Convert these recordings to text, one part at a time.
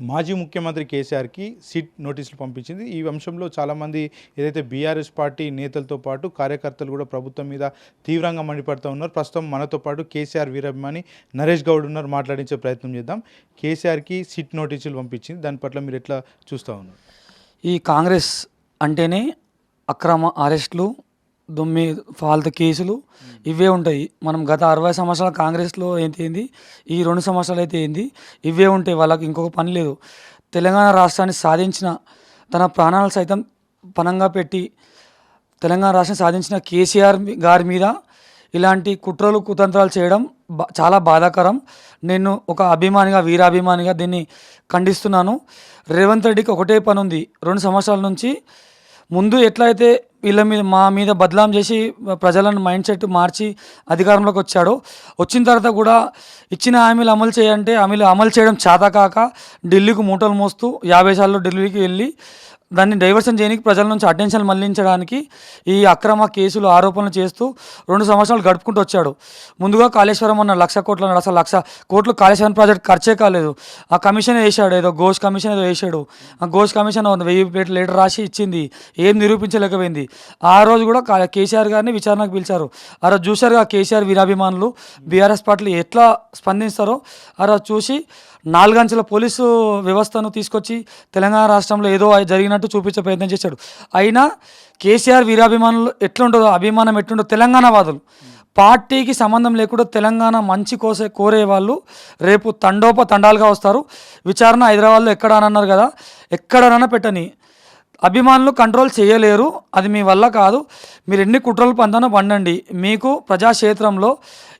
మాజీ ముఖ్యమంత్రి కేసీఆర్కి సిట్ నోటీసులు పంపించింది. ఈ అంశంలో చాలామంది ఏదైతే బీఆర్ఎస్ పార్టీ నేతలతో పాటు కార్యకర్తలు కూడా ప్రభుత్వం మీద తీవ్రంగా మండిపడుతూ ఉన్నారు. ప్రస్తుతం మనతో పాటు కేసీఆర్ వీరాభిమాని నరేష్ గౌడ్ ఉన్నారు. మాట్లాడించే ప్రయత్నం చేద్దాం. కేసీఆర్కి సిట్ నోటీసులు పంపించింది. దాని పట్ల మీరు ఎట్లా చూస్తూ ఉన్నారు? ఈ కాంగ్రెస్ అంటేనే అక్రమ అరెస్టులు దొమ్మి ఫాల్తు కేసులు ఇవే ఉంటాయి. మనం గత అరవై సంవత్సరాల కాంగ్రెస్లో ఏంటి ఏంది? ఈ రెండు సంవత్సరాలు అయితే ఏంది? ఇవే ఉంటాయి వాళ్ళకి ఇంకొక పని లేదు. తెలంగాణ రాష్ట్రాన్ని సాధించిన తన ప్రాణాలు సైతం పణంగా పెట్టి తెలంగాణ రాష్ట్రం సాధించిన కేసీఆర్ గారి మీద ఇలాంటి కుట్రలు కుతంత్రాలు చేయడం బా- చాలా బాధాకరం. నేను ఒక అభిమానిగా వీరాభిమానిగా దీన్ని ఖండిస్తున్నాను. రేవంత్ రెడ్డికి ఒకటే పని ఉంది రెండు సంవత్సరాల నుంచి ముందు ఎట్లయితే వీళ్ళ మీద మా మీద బదలాం చేసి ప్రజలను మైండ్ సెట్ మార్చి అధికారంలోకి వచ్చాడో వచ్చిన తర్వాత కూడా ఇచ్చిన హామీలు అమలు చేయంటే హామీలు అమలు చేయడం చేతకాక ఢిల్లీకి మూటలు మోస్తూ యాభై సార్లు ఢిల్లీకి వెళ్ళి దాన్ని డైవర్షన్ చేయడానికి ప్రజల నుంచి అటెన్షన్ మళ్ళించడానికి ఈ అక్రమ కేసులు ఆరోపణలు చేస్తూ రెండు సంవత్సరాలు గడుపుకుంటూ వచ్చాడు. ముందుగా కాళేశ్వరం అన్న లక్ష కోట్ల అసలు లక్ష కోట్లు కాళేశ్వరం ప్రాజెక్ట్ ఖర్చే కాలేదు. ఆ కమిషన్ వేసాడు ఏదో ఘోష్ కమిషన్ ఏదో వేసాడు ఆ ఘోష్ కమిషన్ వెయ్యి ప్లేట్ లీటర్ రాసి ఇచ్చింది. ఏం నిరూపించలేకపోయింది. ఆ రోజు కూడా కేసీఆర్ గారిని విచారణకు పిలిచారు. ఆ రోజు చూశారుగా కేసీఆర్ వీరాభిమానులు బీఆర్ఎస్ పార్టీలు ఎట్లా స్పందిస్తారో ఆ రోజు చూసి నాలుగంచెల పోలీసు వ్యవస్థను తీసుకొచ్చి తెలంగాణ రాష్ట్రంలో ఏదో జరిగినట్టు చూపించే ప్రయత్నం చేశాడు. అయినా కేసీఆర్ వీరాభిమానులు ఎట్లుంటుందో అభిమానం ఎట్లుంటుందో తెలంగాణ వాదులు. పార్టీకి సంబంధం లేకుండా తెలంగాణ మంచి కోసే కోరే వాళ్ళు రేపు తండోప తండాలుగా వస్తారు. విచారణ హైదరాబాద్లో ఎక్కడ అని అన్నారు కదా ఎక్కడనన్నా పెట్టని. అభిమానులు కంట్రోల్ చేయలేరు. అది మీ వల్ల కాదు. మీరు ఎన్ని కుట్రలు పంతానో పండండి. మీకు ప్రజాక్షేత్రంలో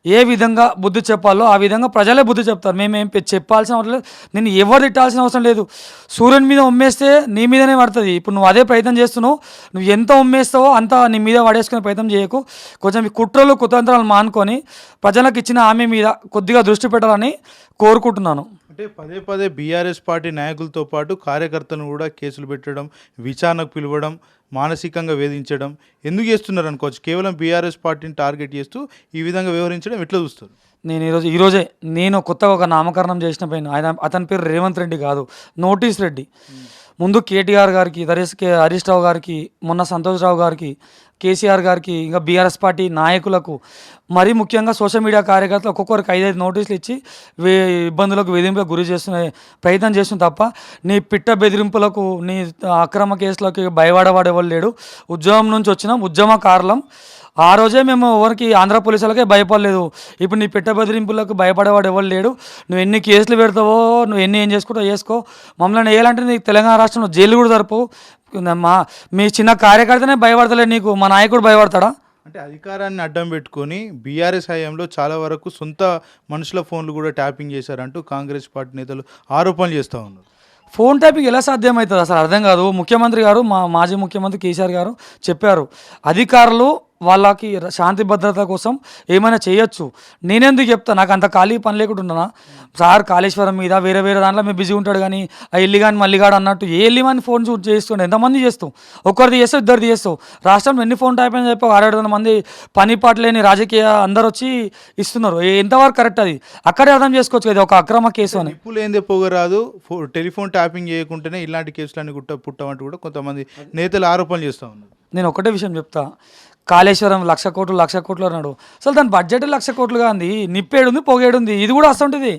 ఏ విధంగా బుద్ధి చెప్పాలో ఆ విధంగా ప్రజలే బుద్ధి చెప్తారు. మేమేం చెప్పాల్సిన అవసరం లేదు. నేను ఎవరు తిట్టాల్సిన అవసరం లేదు. సూర్యుని మీద ఉమ్మేస్తే నీ మీదనే పడుతుంది. ఇప్పుడు నువ్వు అదే ప్రయత్నం చేస్తున్నావు. నువ్వు ఎంత ఉమ్మేస్తావో అంత నీ మీద పడేసుకునే ప్రయత్నం చేయకు. కొంచెం ఈ కుట్రలు కుతంత్రాలు మానుకొని ప్రజలకు ఇచ్చిన హామీ మీద కొద్దిగా దృష్టి పెట్టాలని కోరుకుంటున్నాను. అంటే పదే పదే బీఆర్ఎస్ పార్టీ నాయకులతో పాటు కార్యకర్తలను కూడా కేసులు పెట్టడం విచారణకు పిలవడం మానసికంగా వేధించడం ఎందుకు చేస్తున్నారు అనుకోవచ్చు కేవలం బీఆర్ఎస్ పార్టీని టార్గెట్ చేస్తూ ఈ విధంగా వ్యవహరించడం ఎట్లా చూస్తారు? నేను ఈరోజు ఈరోజే నేను కొత్తగా ఒక నామకరణం చేసిన పైన ఆయన అతని పేరు రేవంత్ రెడ్డి కాదు నోటీస్ రెడ్డి. ముందు కేటీఆర్ గారికి హరీష్ కే హరీష్ రావు గారికి మొన్న సంతోష్ రావు గారికి కేసీఆర్ గారికి ఇంకా బీఆర్ఎస్ పార్టీ నాయకులకు మరీ ముఖ్యంగా సోషల్ మీడియా కార్యకర్తలు ఒక్కొక్కరికి ఐదైదు నోటీసులు ఇచ్చి వే ఇబ్బందులకు వేధింపులకు గురి చేస్తున్న ప్రయత్నం చేస్తుంది తప్ప నీ పిట్ట బెదిరింపులకు నీ అక్రమ కేసులకు భయపడవాడేవాళ్ళు లేడు. ఉద్యమం నుంచి వచ్చినాం ఉద్యమకారులం ఆ రోజే మేము ఎవరికి ఆంధ్ర పోలీసులకే భయపడలేదు. ఇప్పుడు నీ పిట్ట బెదిరింపులకు భయపడేవాడు ఎవరు లేడు. నువ్వు ఎన్ని కేసులు పెడతావో నువ్వు ఎన్ని ఏం చేసుకుంటావు చేసుకో మమ్మల్ని వేయాలంటే నీకు తెలంగాణ రాష్ట్రంలో జైలు కూడా జరుపు. మా మీ చిన్న కార్యకర్తనే భయపడతలే నీకు మా నాయకుడు భయపడతాడా? అంటే అధికారాన్ని అడ్డం పెట్టుకొని బీఆర్ఎస్ హయాంలో చాలా వరకు సొంత మనుషుల ఫోన్లు కూడా ట్యాపింగ్ చేశారంటూ కాంగ్రెస్ పార్టీ నేతలు ఆరోపణలు చేస్తూ ఉన్నారు. ఫోన్ ట్యాపింగ్ ఎలా సాధ్యమవుతుంది? అసలు అర్థం కాదు. ముఖ్యమంత్రి గారు మా మాజీ ముఖ్యమంత్రి కేసీఆర్ గారు చెప్పారు అధికారులు వాళ్ళకి శాంతి భద్రత కోసం ఏమైనా చేయొచ్చు. నేనెందుకు చెప్తా? నాకు అంత ఖాళీ పని లేకుండా ఉన్నానా సార్ కాళేశ్వరం మీద వేరే వేరే దాంట్లో మేము బిజీ ఉంటాడు కానీ ఆ ఎల్లి కానీ మల్లిగాడు అన్నట్టు ఏ ఎల్లి కానీ ఫోన్ షూట్ చేస్తుండే. ఎంతమంది చేస్తావు? ఒక్కరిది చేస్తావు ఇద్దరిది చేస్తావు రాష్ట్రంలో ఎన్ని ఫోన్ ట్యాప్ అని చెప్పి. వందల మంది పని పాట లేని రాజకీయ అందరు వచ్చి ఇస్తున్నారు. ఏ- ఎంతవరకు కరెక్ట్ అది? అక్కడే అర్థం చేసుకోవచ్చు కదా ఒక అక్రమ కేసు అని. నిప్పులు ఏందే పొగరాదు. టెలిఫోన్ ట్యాపింగ్ చేయకుంటేనే ఇలాంటి కేసులన్నీ గుట్ట పుట్టమంటూ కూడా కొంతమంది నేతలు ఆరోపణలు చేస్తూ ఉన్నారు. నేను ఒకటే విషయం చెప్తా. కాళేశ్వరం లక్ష కోట్లు లక్ష కోట్లు అన్నాడు. అసలు దాని బడ్జెట్ లక్ష కోట్లుగా ఉంది నిప్పేడుంది పొగేడుంది. ఇది కూడా వస్తుంటుంది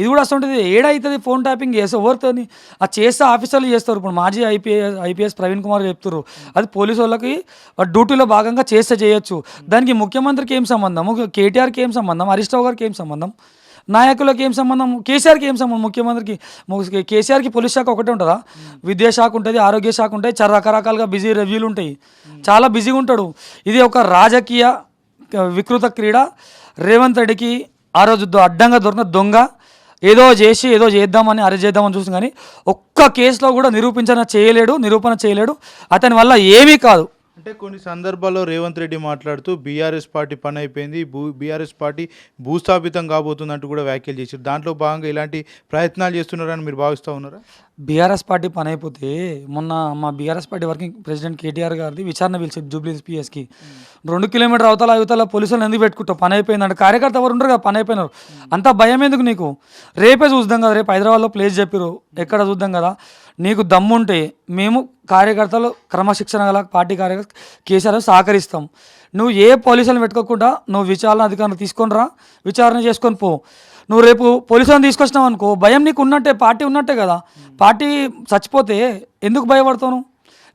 ఇది కూడా వస్తుంటుంది ఏడైతుంది ఫోన్ ట్యాపింగ్ చేస్తే ఎవరితోని? ఆ చేస్తే ఆఫీసర్లు చేస్తారు. ఇప్పుడు మాజీ ఐపీఎస్ ఐపీఎస్ ప్రవీణ్ కుమార్ చెప్తారు అది పోలీసు వాళ్ళకి డ్యూటీలో భాగంగా చేస్తే చేయొచ్చు. దానికి ముఖ్యమంత్రికి ఏం సంబంధం? కేటీఆర్కి ఏం సంబంధం? హరీష్ రావు గారికి ఏం సంబంధం? నాయకులకు ఏం సంబంధం? కేసీఆర్కి ఏం సంబంధం? ముఖ్యమంత్రికి కేసీఆర్కి పోలీస్ శాఖ ఒకటే ఉంటుందా? విద్యాశాఖ ఉంటుంది ఆరోగ్య శాఖ ఉంటాయి చాలా రకరకాలుగా బిజీ రివ్యూలు ఉంటాయి. చాలా బిజీగా ఉంటాడు. ఇది ఒక రాజకీయ వికృత క్రీడ. రేవంత్ రెడ్డికి ఆ రోజు అడ్డంగా దొరికిన దొంగ. ఏదో చేసి ఏదో చేద్దామని అరెస్ట్ చేద్దామని చూస్తుంది కానీ ఒక్క కేసులో కూడా నిరూపించన చేయలేడు నిరూపణ చేయలేడు. అతని వల్ల ఏమీ కాదు. అంటే కొన్ని సందర్భాల్లో రేవంత్ రెడ్డి మాట్లాడుతూ బీఆర్ఎస్ పార్టీ పని అయిపోయింది భూ బీఆర్ఎస్ పార్టీ భూస్థాపితం కాబోతుందంటూ కూడా వ్యాఖ్యలు చేశారు. దాంట్లో భాగంగా ఇలాంటి ప్రయత్నాలు చేస్తున్నారని మీరు భావిస్తూ ఉన్నారా? బీఆర్ఎస్ పార్టీ పని అయిపోతే మొన్న మా BRS party working president KTR గారిది విచారణ పిలిచి జూబ్లీ పిఎస్కి. రెండు కిలోమీటర్ అవతల అవతల పోలీసులను ఎందుకు పెట్టుకుంటావు? పని అయిపోయిందంటే. కార్యకర్త ఎవరు ఉండరు కదా పని అయిపోయినారు. అంత భయం ఎందుకు నీకు? రేపే చూద్దాం కదా. రేపు హైదరాబాద్లో ప్లేస్ చెప్పిరు ఎక్కడ చూద్దాం కదా? నీకు దమ్ముంటే మేము కార్యకర్తలు క్రమశిక్షణ గల పార్టీ కార్యకర్త కేసీఆర్ సహకరిస్తాం. నువ్వు ఏ పోలీసులను పెట్టుకోకుండా నువ్వు విచారణ అధికారులు తీసుకొని రా విచారణ చేసుకొని పో. నువ్వు రేపు పోలీసులను తీసుకొచ్చినావు అనుకో భయం నీకు ఉన్నట్టే పార్టీ ఉన్నట్టే కదా. పార్టీ చచ్చిపోతే ఎందుకు భయపడతావు నువ్వు?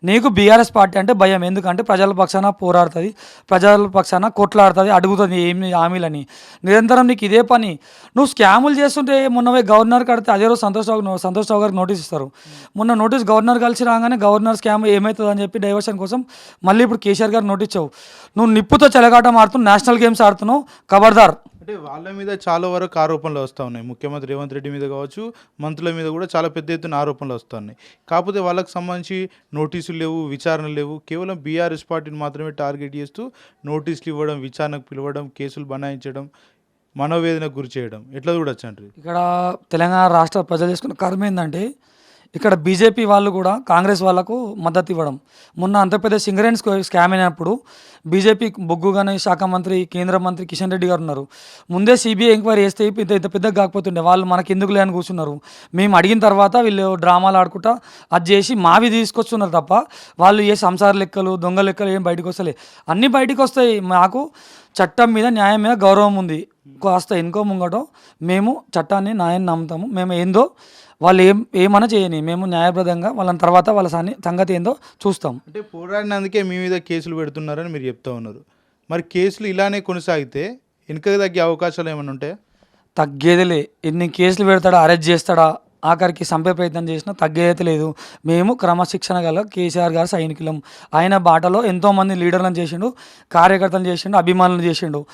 నీకు బీఆర్ఎస్ పార్టీ అంటే భయం. ఎందుకంటే ప్రజల పక్షాన పోరాడుతుంది ప్రజల పక్షాన కొట్లాడుతుంది అడుగుతుంది ఏమి హామీలని. నిరంతరం నీకు ఇదే పని. నువ్వు స్కాములు చేస్తుంటే మొన్న గవర్నర్ కడితే అదే రోజు సంతోష్ రావు సంతోష్ రావు గారికి నోటీస్ ఇస్తారు. మొన్న నోటీస్ గవర్నర్ కలిసి రాగానే గవర్నర్ స్కామ్ ఏమవుతుంది అని చెప్పి డైవర్షన్ కోసం మళ్ళీ ఇప్పుడు కేసీఆర్ గారు నోటీస్ ఇచ్చావు. నువ్వు నిప్పుతో చెలగాటం ఆడుతున్నావు నేషనల్ గేమ్స్ ఆడుతున్నావు. ఖబర్దార్ అంటే వాళ్ళ మీద చాలా వరకు ఆరోపణలు వస్తూ ఉన్నాయి. ముఖ్యమంత్రి రేవంత్ రెడ్డి మీద కావచ్చు మంత్రుల మీద కూడా చాలా పెద్ద ఎత్తున ఆరోపణలు వస్తున్నాయి కాకపోతే వాళ్ళకి సంబంధించి నోటీసులు లేవు విచారణ లేవు. కేవలం బీఆర్ఎస్ పార్టీని మాత్రమే టార్గెట్ చేస్తూ నోటీసులు ఇవ్వడం విచారణకు పిలవడం కేసులు బనాయించడం మనోవేదనకు గురి చేయడం. ఎట్లా చూడొచ్చు అంటారు ఇక్కడ తెలంగాణ రాష్ట్ర ప్రజలు చేసుకున్న కర్మ ఏంటంటే ఇక్కడ బీజేపీ వాళ్ళు కూడా కాంగ్రెస్ వాళ్ళకు మద్దతు ఇవ్వడం. మొన్న అంత పెద్ద సింగరేణి స్కామ్ అయినప్పుడు బీజేపీ బొగ్గు గణేష్ శాఖ మంత్రి కేంద్ర మంత్రి కిషన్ రెడ్డి గారు ఉన్నారు. ముందే సిబిఐ ఎంక్వైరీ చేస్తే ఇంత ఇంత పెద్దగా కాకపోతుండే. వాళ్ళు మనకి ఎందుకు లేని కూర్చున్నారు? మేము అడిగిన తర్వాత వీళ్ళు డ్రామాలు ఆడుకుంటా అది చేసి మావి తీసుకొస్తున్నారు తప్ప వాళ్ళు ఏ సంసార లెక్కలు దొంగ లెక్కలు ఏం బయటకు వస్తలే. అన్నీ బయటకు వస్తాయి. మాకు చట్టం మీద న్యాయం మీద గౌరవం ఉంది. కాస్త ఎనుకో ముంగటం మేము చట్టాన్ని న్యాయాన్ని నమ్ముతాము. మేము ఏందో వాళ్ళు ఏం ఏమన్నా చేయని మేము న్యాయబద్ధంగా వాళ్ళని తర్వాత వాళ్ళ సాని సంగతి ఏందో చూస్తాం. అంటే పోరాడినందుకే మీ మీద కేసులు పెడుతున్నారని మీరు చెప్తా ఉన్నారు. మరి కేసులు ఇలానే కొనసాగితే వెనుక తగ్గే అవకాశాలు ఏమైనా ఉంటాయా తగ్గేదిలే. ఎన్ని కేసులు పెడతాడా అరెస్ట్ చేస్తాడా ఆఖరికి చంపే ప్రయత్నం చేసినా తగ్గేదైతే లేదు. మేము క్రమశిక్షణ గల కేసీఆర్ గారు సైనికులం. ఆయన బాటలో ఎంతోమంది లీడర్లను చేసిండు కార్యకర్తలు చేసిండు అభిమానులు చేసిండు.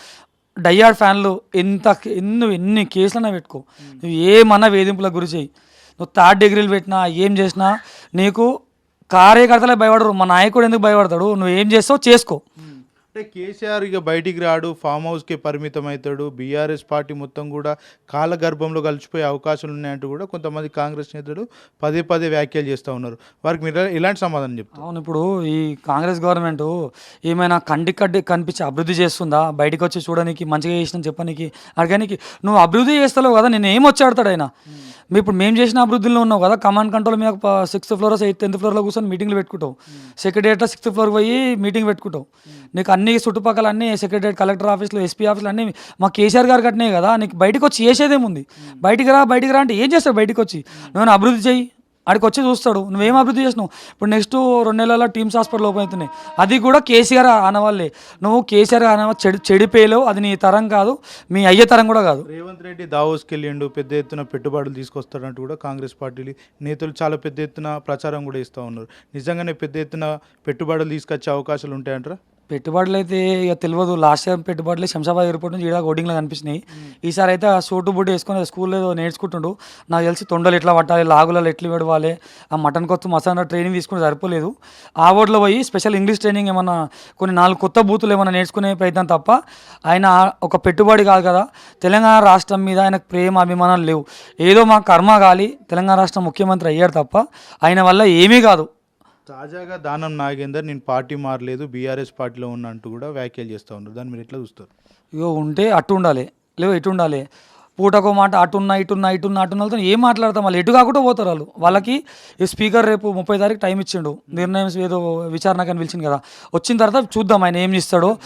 డయ్యాడ్ ఫ్యాన్లు ఎంత ఎన్ని ఎన్ని కేసులన్నా పెట్టుకో. నువ్వు ఏమన్నా వేధింపులకు గురి చేయి నువ్వు థర్డ్ డిగ్రీలు పెట్టినా ఏం చేసినా నీకు కార్యకర్తలే భయపడరు. మా నాయకుడు ఎందుకు భయపడతాడు? నువ్వు ఏం చేస్తావు చేసుకో. అంటే కేసీఆర్ ఇక బయటికి రాడు ఫామ్ హౌస్కి పరిమితం అవుతాడు బీఆర్ఎస్ పార్టీ మొత్తం కూడా కాలగర్భంలో కలిసిపోయే అవకాశాలు ఉన్నాయంటూ కూడా కొంతమంది కాంగ్రెస్ నేతలు పదే పదే వ్యాఖ్యలు చేస్తూ ఉన్నారు. వారికి మీరు ఎలాంటి సమాధానం చెప్తారు? అవును ఇప్పుడు ఈ కాంగ్రెస్ గవర్నమెంట్ ఏమైనా కంటి కడ్డి కనిపించి అభివృద్ధి చేస్తుందా? బయటకు వచ్చి చూడడానికి మంచిగా చేసిన చెప్పడానికి అడగడానికి నువ్వు అభివృద్ధి చేస్తలేవు కదా నేను ఏం వచ్చి ఆడతాడు ఆయన? మీ ఇప్పుడు మేము చేసిన అభివృద్ధిలో ఉన్నావు కదా కమాండ్ కంట్రోల్ మీద సిక్స్త్ ఫ్లోర్ ఎయిత్ టెన్త్ ఫ్లోర్లో కూర్చొని మీటింగ్లు పెట్టుకుంటావు. సెక్రటరియట్లో సిక్స్త్ ఫ్లోర్ పోయి మీటింగ్ పెట్టుకుంటావు. నీకు అన్ని చుట్టుపక్కల అన్ని సెక్రటరీ కలెక్టర్ ఆఫీస్లో ఎస్పీ ఆఫీస్లో అన్ని మా కేసీఆర్ గారు కట్టినాయి కదా నీకు బయటకు వచ్చి చేసేదేముంది? బయటికి రా బయటికి రా అంటే ఏం చేస్తాడు బయటికి వచ్చి నువ్వు అభివృద్ధి చేయి ఆడికి వచ్చి చూస్తాడు. నువ్వేం అభివృద్ధి చేసినావు? ఇప్పుడు నెక్స్ట్ రెండు నెలల టీమ్స్ హాస్పిటల్ ఓపెన్ అవుతున్నాయి. అది కూడా కేసీఆర్ అనవాళ్ళే నువ్వు కేసీఆర్ అన చెడి చెడిపోయలేవు. అది నీ తరం కాదు. మీ అయ్యే తరం కూడా కాదు. రేవంత్ రెడ్డి దావోస్కి వెళ్ళిండు పెద్ద ఎత్తున పెట్టుబడులు తీసుకొస్తాడంటూ కూడా కాంగ్రెస్ పార్టీ నేతలు చాలా పెద్ద ఎత్తున ప్రచారం కూడా ఇస్తూ ఉన్నారు. నిజంగానే పెద్ద ఎత్తున పెట్టుబడులు తీసుకొచ్చే అవకాశాలు ఉంటాయంటారా? పెట్టుబడులు అయితే ఇక తెలియదు లాస్ట్ టైం పెట్టుబడులు శంషాబాద్ ఎయిర్పోర్ట్ నుంచి ఈడ ఓడింగ్లో కనిపించినాయి. ఈసారి అయితే ఆ సూటు బుట్టు వేసుకొని స్కూల్లో ఏదో నేర్చుకుంటుండు. నాకు తెలిసి తొండలు ఎట్లా పట్టాలి లాగులలో ఎట్లా పెడవాలి ఆ మటన్ కొత్త మసాలా ట్రైనింగ్ తీసుకుని సరిపోలేదు. ఆ ఓట్లో పోయి స్పెషల్ ఇంగ్లీష్ ట్రైనింగ్ ఏమన్నా కొన్ని నాలుగు కొత్త బూతులు ఏమైనా నేర్చుకునే ప్రయత్నం తప్ప ఆయన ఒక పెట్టుబడి కాదు కదా. తెలంగాణ రాష్ట్రం మీద ఆయనకు ప్రేమ అభిమానాలు లేవు. ఏదో మా కర్మ గాలి తెలంగాణ రాష్ట్రం ముఖ్యమంత్రి అయ్యాడు తప్ప ఆయన వల్ల ఏమీ కాదు. తాజాగా దానం నాగేందర్ నేను పార్టీ మారలేదు బీఆర్ఎస్ పార్టీలో ఉన్నా అంటూ కూడా వ్యాఖ్యలు చేస్తూ ఉన్నారు. దాన్ని మీరు ఎట్లా చూస్తారు? ఇగో ఉంటే అటు ఉండాలి. లేవు ఇటు ఉండాలి. పూటకో మాట అటున్నా ఇటున్నా ఇటున్నా అటున్న వాళ్ళతో ఏం మాట్లాడతాం? వాళ్ళు ఎటు కాకుండా పోతారు వాళ్ళు. వాళ్ళకి ఈ స్పీకర్ రేపు ముప్పై తారీఖు టైం ఇచ్చిండు. నిర్ణయం ఏదో విచారణకని పిలిచింది కదా. వచ్చిన తర్వాత చూద్దాం ఆయన ఏం చేస్తాడో.